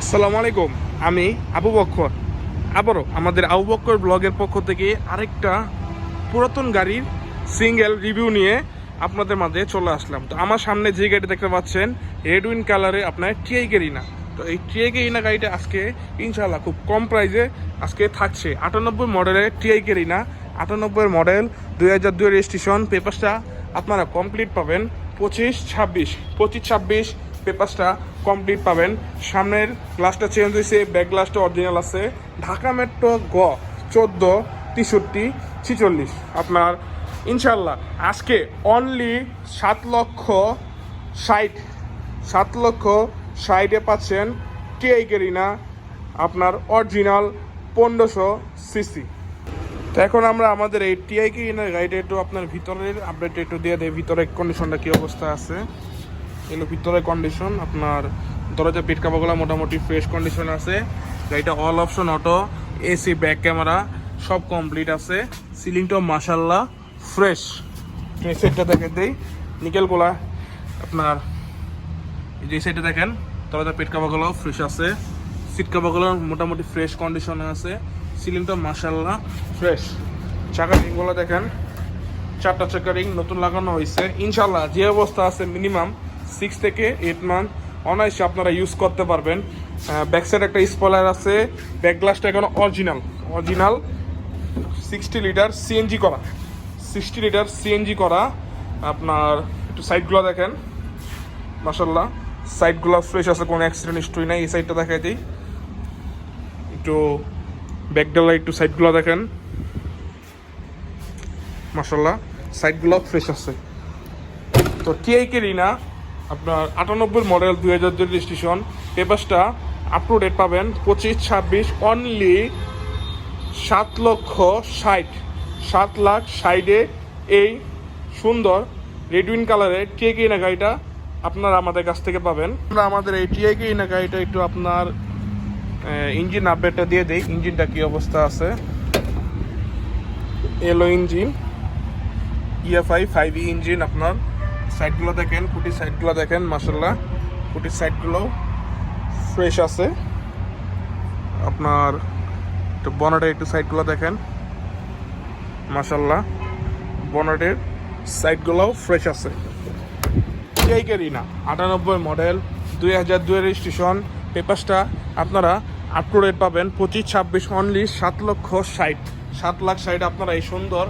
আসসালামু আলাইকুম, আমি আবু বক্কর। আবারও আমাদের আবু বক্কর ব্লগের পক্ষ থেকে আরেকটা পুরাতন গাড়ির সিঙ্গেল রিভিউ নিয়ে আপনাদের মাঝে চলে আসলাম। তো আমার সামনে যে গাড়ি দেখতে পাচ্ছেন রেড উইন কালারে আপনার টিআই গেরিনা তো এই টিআই গেরিনা গাড়িটা আজকে ইনশাল্লাহ খুব কম প্রাইসে আজকে থাকছে। আটানব্বই মডেলের টিআই গেরিনা আটানব্বই মডেল দুই হাজার দুই রেজিস্ট্রেশন পেপারসটা আপনারা কমপ্লিট পাবেন পঁচিশ ছাব্বিশ পঁচিশ ছাব্বিশ পেপারসটা কমপ্লিট পাবেন। সামনের গ্লাসটা চেঞ্জ হয়েছে ব্যাক গ্লাসটা অরিজিনাল আছে। ঢাকা মেট্রো গ, চোদ্দ, তেষট্টি, ছিচল্লিশ। আপনার ইনশাল্লাহ আজকে অনলি সাত লক্ষ ষাট, সাত লক্ষ ষাটে পাচ্ছেন টিআই কেরিনা আপনার অরিজিনাল পনেরোশো সিসি তো এখন আমরা আমাদের এই টিআই কেরিনার গাড়িটা একটু আপনার ভিতরের আপডেট একটু দিয়ে দেয় ভিতরের কন্ডিশনটা কী অবস্থা আছে? এগুলো ভিতরের কন্ডিশন আপনার দরজা পিট কাপাগুলো মোটামুটি ফ্রেশ কন্ডিশন আছে। গাড়িটা all option auto AC back camera সব কমপ্লিট আছে। সিলিংটাও মাসাল্লাহ ফ্রেশ সাইডটা দেখে দেই, নিকেলগুলা আপনার যে সাইডে দেখেন, দরজা পিট কাপাগুলো ফ্রেশ আছে। সিট কাপাগুলো মোটামুটি ফ্রেশ কন্ডিশনে আছে। সিলিংটা মাসাল্লাহ ফ্রেশ চাকা রিংগুলো দেখেন, চারটা চাকা রিং নতুন লাগানো হয়েছে ইনশাল্লাহ যে অবস্থা আছে মিনিমাম সিক্স থেকে এইট মান্থ অনায়াসে আপনারা ইউজ করতে পারবেন। ব্যাক সাইড একটা স্পলার আছে। ব্যাক গ্লাসটা এখন original original sixty litre CNG করা। সিক্সটি লিটার সিএনজি করা। আপনার একটু সাইডগুলো দেখেন। মাসাল্লাহ সাইডগুলো ফ্রেশ আছে, কোনো অ্যাক্সিডেন্ট হিস্ট্রি নাই, এই সাইডটা দেখাই দিই। একটু ব্যাকডালা একটু সাইডগুলো দেখেন। মাসাল্লাহ সাইডগুলো ফ্রেশ আছে। তো টিআই কেরিনা আপনার আটানব্বই মডেল দুই হাজার দুই রেজিস্ট্রেশন পেপারসটা আপ টু ডেট পাবেন। পঁচিশ, ছাব্বিশ অনলি সাত লক্ষ ষাট। সাত লাখ ষাটে এই সুন্দর রেডউইন কালারের টিআই কেরিনা গাড়িটা আপনারা আমাদের কাছ থেকে পাবেন। আমরা আমাদের এই টিআই কেরিনা গাড়িটা একটু আপনার ইঞ্জিন আপডেটটা দিয়ে দেই। ইঞ্জিনটা কি অবস্থা আছে? এলো engine EFI five E engine আপনার। সাইডগুলো দেখেন, কুটির সাইডগুলো দেখেন মাসাল্লাহ কুটির সাইডগুলো ফ্রেশ আছে। আপনার একটু বনেটের একটু সাইডগুলো দেখেন। মাসাল্লাহ বনেটের সাইডগুলোও ফ্রেশ আছে। এই না, আটানব্বই মডেল, দুই হাজার দুই রেজিস্ট্রেশন পেপারসটা আপনারা আপ টু ডেট পাবেন। পঁচিশ, ছাব্বিশ অনলি সাত লক্ষ ষাট। সাত লাখ ষাট আপনারা এই সুন্দর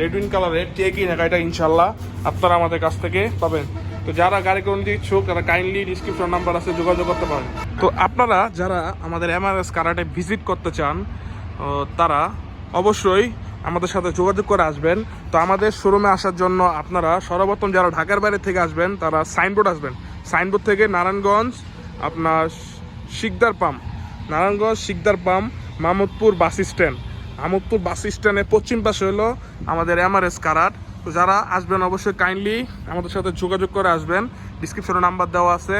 রেডউইন কালারের টেকি না গাড়িটা ইনশাল্লাহ আপনারা আমাদের কাছ থেকে পাবেন। তো যারা গাড়ি করে নিতে ইচ্ছুক, তারা কাইন্ডলি ডিসক্রিপশন নাম্বার আছে, যোগাযোগ করতে পারেন। তো আপনারা যারা আমাদের এমআরএস কারাটে ভিজিট করতে চান তারা অবশ্যই আমাদের সাথে যোগাযোগ করে আসবেন। তো আমাদের শোরুমে আসার জন্য আপনারা সর্বপ্রথম যারা ঢাকার বাইরে থেকে আসবেন, তারা সাইনবোর্ড আসবেন। সাইনবোর্ড থেকে নারায়ণগঞ্জ, আপনার Shikdar pump Narayanganj Shikdar pump Mamudpur bus stand. Mamudpur bus স্ট্যান্ডের পশ্চিম পাশে হলো আমাদের এমআরএস কারাট। তো যারা আসবেন অবশ্যই কাইন্ডলি আমাদের সাথে যোগাযোগ করে আসবেন। ডিসক্রিপশনে নাম্বার দেওয়া আছে।